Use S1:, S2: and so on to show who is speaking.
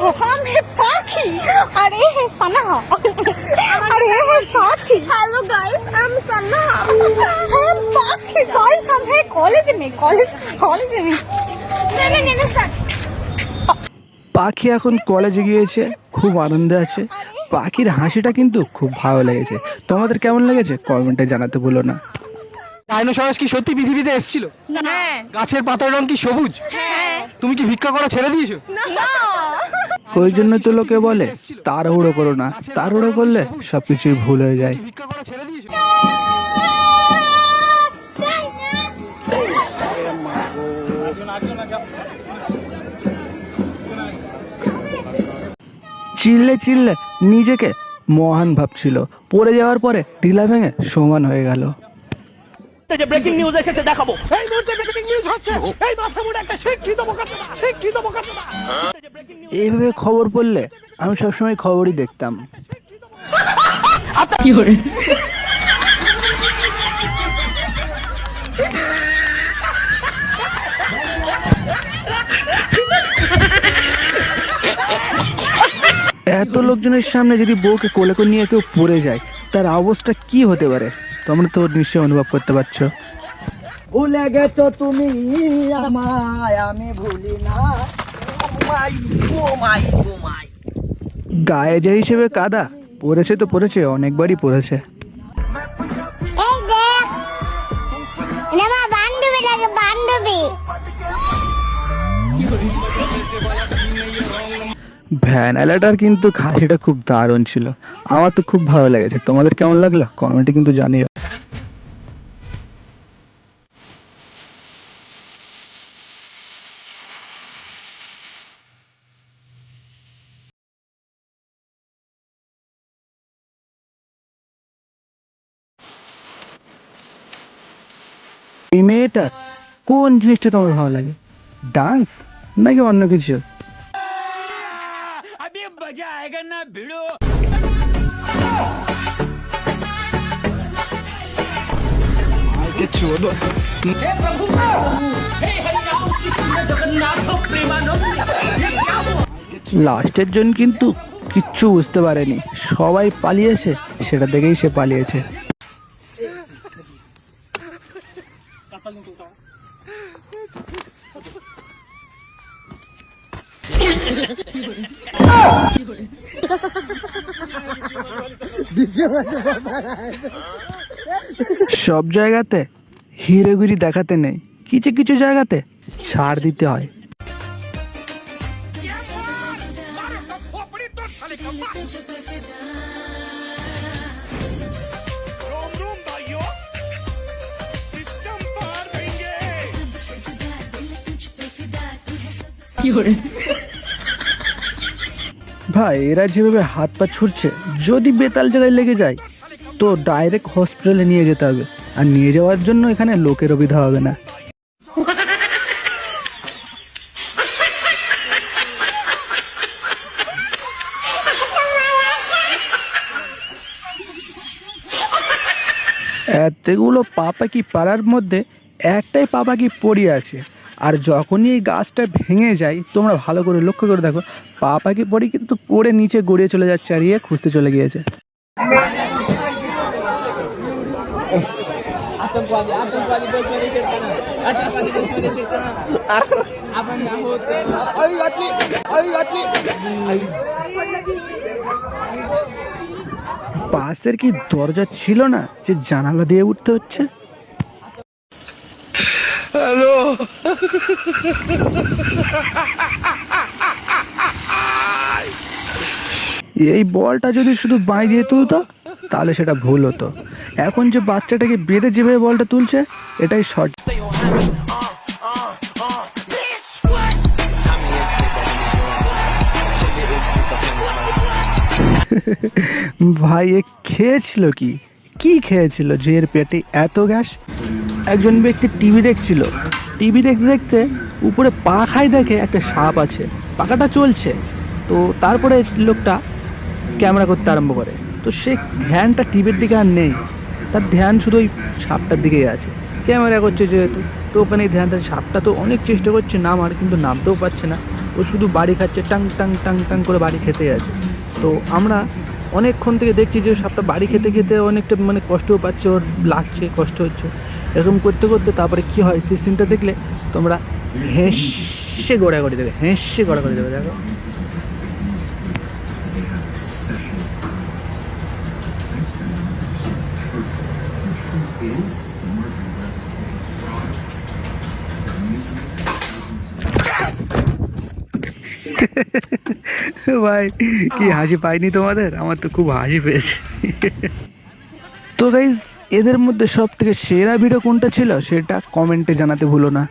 S1: हम है पाखी अरे है सना अरे है साथी hello guys I am Sana हम पाखी गाइस हम है कॉलेज में कॉलेज कॉलेज में नहीं नहीं नहीं स्टार्ट
S2: পাখি এখন কলেজে গিয়েছে খুব আনন্দে আছে পাখির হাসিটা কিন্তু খুব ভালো লেগেছে তোমাদের কেমন লেগেছে কমেন্টে জানাতে ভুলো না ডাইনোসরাস কি সত্যি পৃথিবীতে এসেছিল
S1: হ্যাঁ
S2: গাছের পাতার রং কি সবুজ
S1: হ্যাঁ
S2: তুমি কি ভিক্ষা করা ছেড়ে দিয়েছো
S1: না
S2: ওই জন্য তো লোকে বলে তাড়াহুড়ো করো না। তাড়াহুড়ো করলে সবকিছুই ভুল হয়ে যায়। চিল্লে চিল্লে নিজেকে মহান ভাবছিল। পড়ে যাওয়ার পরে টিলা ভেঙে সমান হয়ে গেল।
S3: যে ব্রেকিং নিউজ এসেছে দেখাবো। এই মুহূর্তে ব্রেকিং নিউজ হচ্ছে। এই মাথা মুড়ে একটা শিক্ষিত বোকাতে শিক্ষিত বোকাতে
S2: এইভাবে খবর পড়লে আমি সবসময় খবরই দেখতাম। এত লোকজনের সামনে যদি বউকে কোলে করে নিয়ে কেউ পড়ে যায় তার অবস্থা কি হতে পারে? তোমরা তো নিশ্চয়ই অনুভব করতে পারছ।
S4: ভুলে গেছো তুমি আমায় আমি ভুলি না।
S2: গায়ে যে হিসেবে কাদা পড়েছে তো পড়েছে অনেকবারই পড়েছে।
S5: এই দেখ এটা আমার বান্ধবী লাগে বান্ধবী।
S2: ভ্যান এলাটার কিন্তু খাসিটা খুব দারুণ ছিল। আমার তো খুব ভালো লেগেছে। তোমাদের কেমন লাগল? কমেন্টে কিন্তু জানিও। এই মেয়েটা কোন জিনিসটা তোমার ভালো লাগে? ডান্স নাকি অন্য কিছু? লাস্টের জন কিন্তু কিচ্ছু বুঝতে পারেনি। সবাই পালিয়েছে সেটা দেখেই সে পালিয়েছে। সব জায়গাতে হিরেগুড়ি দেখাতে নেই কিছু কিছু জায়গাতে ছাড় দিতে হয়। ভাই, এরা যেভাবে হাত পা ছুটছে, যদি বেতাল জায়গায় লেগে যায়, তো ডাইরেক্ট হসপিটালে নিয়ে যেতে হবে। আর নিয়ে যাওয়ার জন্য এখানে লোকের অভিধা হবে না। এতগুলো পাপাকি পাড়ার মধ্যে একটাই পাপাকি পড়ে আছে। আর যখনই এই গাছটা ভেঙে যায়, তোমরা ভালো করে লক্ষ্য করে দেখো পা পাখি পরে কিন্তু পড়ে নিচে গড়িয়ে চলে যাচ্ছে আর ইয়ে খুঁজতে চলে গিয়েছে। পাশের কি দরজা ছিল না যে জানালা দিয়ে উঠতে হচ্ছে? এই বলটা যদি শুধু বাঁ দিয়ে তুলতো, তাহলে সেটা ভুল হতো। এখন যে বাচ্চাটাকে বেঁধে যেভাবে বলটা তুলছে, এটাই শর্ট ভাই, এ খেয়েছিল কি? কি খেয়েছিল যে এর পেটে এত গ্যাস? একজন ব্যক্তি টিভি দেখছিল। টিভি দেখতে দেখতে উপরে পাখায় দেখে একটা সাপ আছে। পাখাটা চলছে। তো তারপরে লোকটা ক্যামেরা করতে আরম্ভ করে। তো সে ধ্যানটা টিভির দিকে আর নেই। তার ধ্যান শুধু ওই সাপটার দিকেই আছে। ক্যামেরা করছে যেহেতু। তো ওখানে ধ্যানটা সাপটা তো অনেক চেষ্টা করছে নামার, কিন্তু নামতেও পারছে না। ও শুধু বাড়ি খাচ্ছে, টাং টাং টাং টাং করে বাড়ি খেতে আছে। তো আমরা অনেকক্ষণ থেকে দেখছি যে সাপটা বাড়ি খেতে খেতে অনেকটা মানে কষ্টও পাচ্ছে, ওর লাগছে, কষ্ট হচ্ছে। এরকম করতে করতে তারপরে কী হয়? সেই সিনটা দেখলে তোমরা হেসে গড়াগড়ি দেবে হেসে গড়াগড়ি দেবে দেখো। ভাই কি হাসি পাইনি তোমাদের? আমার তো খুব হাসি পেয়েছে। তো গাইজ এদের মধ্যে সব থেকে সেরা ভিডিও কোনটা ছিল? সেটা কমেন্টে জানাতে ভুলো না।